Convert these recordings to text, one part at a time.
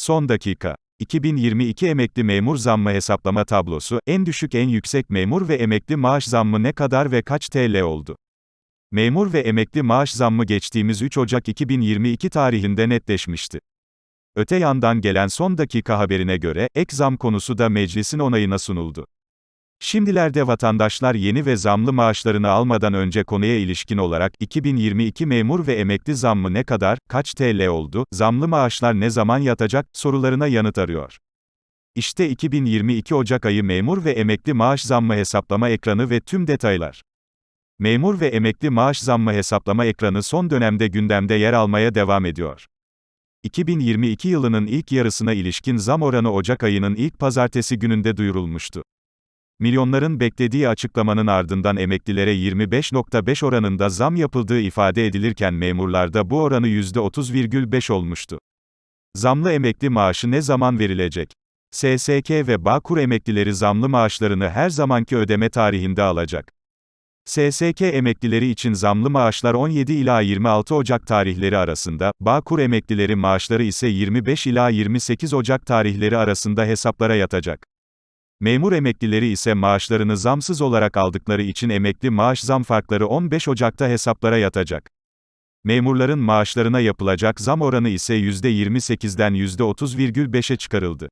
Son dakika. 2022 emekli memur zammı hesaplama tablosu, en düşük en yüksek memur ve emekli maaş zammı ne kadar ve kaç TL oldu? Memur ve emekli maaş zammı geçtiğimiz 3 Ocak 2022 tarihinde netleşmişti. Öte yandan gelen son dakika haberine göre, ek zam konusu da meclisin onayına sunuldu. Şimdilerde vatandaşlar yeni ve zamlı maaşlarını almadan önce konuya ilişkin olarak 2022 memur ve emekli zammı ne kadar, kaç TL oldu, zamlı maaşlar ne zaman yatacak sorularına yanıt arıyor. İşte 2022 Ocak ayı memur ve emekli maaş zammı hesaplama ekranı ve tüm detaylar. Memur ve emekli maaş zammı hesaplama ekranı son dönemde gündemde yer almaya devam ediyor. 2022 yılının ilk yarısına ilişkin zam oranı Ocak ayının ilk pazartesi gününde duyurulmuştu. Milyonların beklediği açıklamanın ardından emeklilere 25.5 oranında zam yapıldığı ifade edilirken memurlarda bu oranı %30,5 olmuştu. Zamlı emekli maaşı ne zaman verilecek? SSK ve Bağkur emeklileri zamlı maaşlarını her zamanki ödeme tarihinde alacak. SSK emeklileri için zamlı maaşlar 17 ila 26 Ocak tarihleri arasında, Bağkur emeklileri maaşları ise 25 ila 28 Ocak tarihleri arasında hesaplara yatacak. Memur emeklileri ise maaşlarını zamsız olarak aldıkları için emekli maaş zam farkları 15 Ocak'ta hesaplara yatacak. Memurların maaşlarına yapılacak zam oranı ise %28'den %30,5'e çıkarıldı.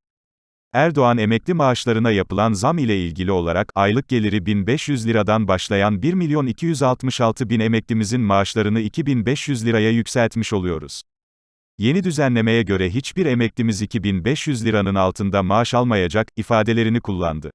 Erdoğan emekli maaşlarına yapılan zam ile ilgili olarak aylık geliri 1500 liradan başlayan 1 milyon 266 bin emeklimizin maaşlarını 2500 liraya yükseltmiş oluyoruz. Yeni düzenlemeye göre hiçbir emeklimiz 2500 liranın altında maaş almayacak ifadelerini kullandı.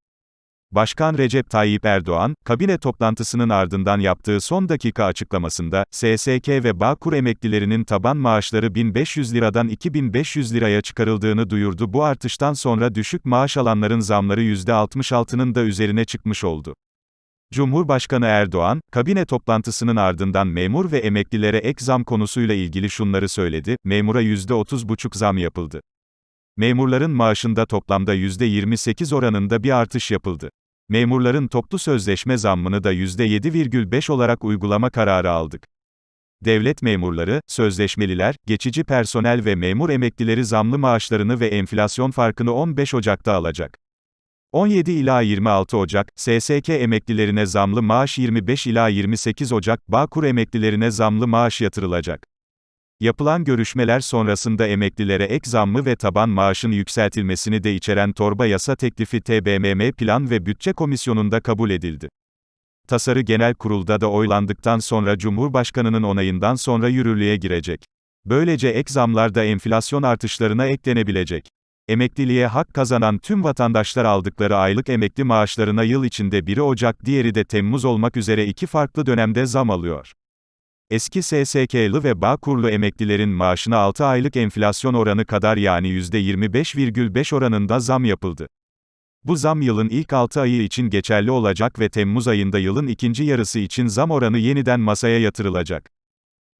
Başkan Recep Tayyip Erdoğan, kabine toplantısının ardından yaptığı son dakika açıklamasında, SSK ve Bağkur emeklilerinin taban maaşları 1500 liradan 2500 liraya çıkarıldığını duyurdu. Bu artıştan sonra düşük maaş alanların zamları %66'nın da üzerine çıkmış oldu. Cumhurbaşkanı Erdoğan, kabine toplantısının ardından memur ve emeklilere ek zam konusuyla ilgili şunları söyledi, memura %30,5 zam yapıldı. Memurların maaşında toplamda %28 oranında bir artış yapıldı. Memurların toplu sözleşme zammını da %7,5 olarak uygulama kararı aldık. Devlet memurları, sözleşmeliler, geçici personel ve memur emeklileri zamlı maaşlarını ve enflasyon farkını 15 Ocak'ta alacak. 17 ila 26 Ocak, SSK emeklilerine zamlı maaş 25 ila 28 Ocak, Bağkur emeklilerine zamlı maaş yatırılacak. Yapılan görüşmeler sonrasında emeklilere ek zammı ve taban maaşın yükseltilmesini de içeren torba yasa teklifi TBMM Plan ve Bütçe Komisyonu'nda kabul edildi. Tasarı genel kurulda da oylandıktan sonra Cumhurbaşkanı'nın onayından sonra yürürlüğe girecek. Böylece ek zamlar da enflasyon artışlarına eklenebilecek. Emekliliğe hak kazanan tüm vatandaşlar aldıkları aylık emekli maaşlarına yıl içinde biri Ocak diğeri de Temmuz olmak üzere iki farklı dönemde zam alıyor. Eski SSK'lı ve Bağkurlu emeklilerin maaşına 6 aylık enflasyon oranı kadar yani %25,5 oranında zam yapıldı. Bu zam yılın ilk 6 ayı için geçerli olacak ve Temmuz ayında yılın ikinci yarısı için zam oranı yeniden masaya yatırılacak.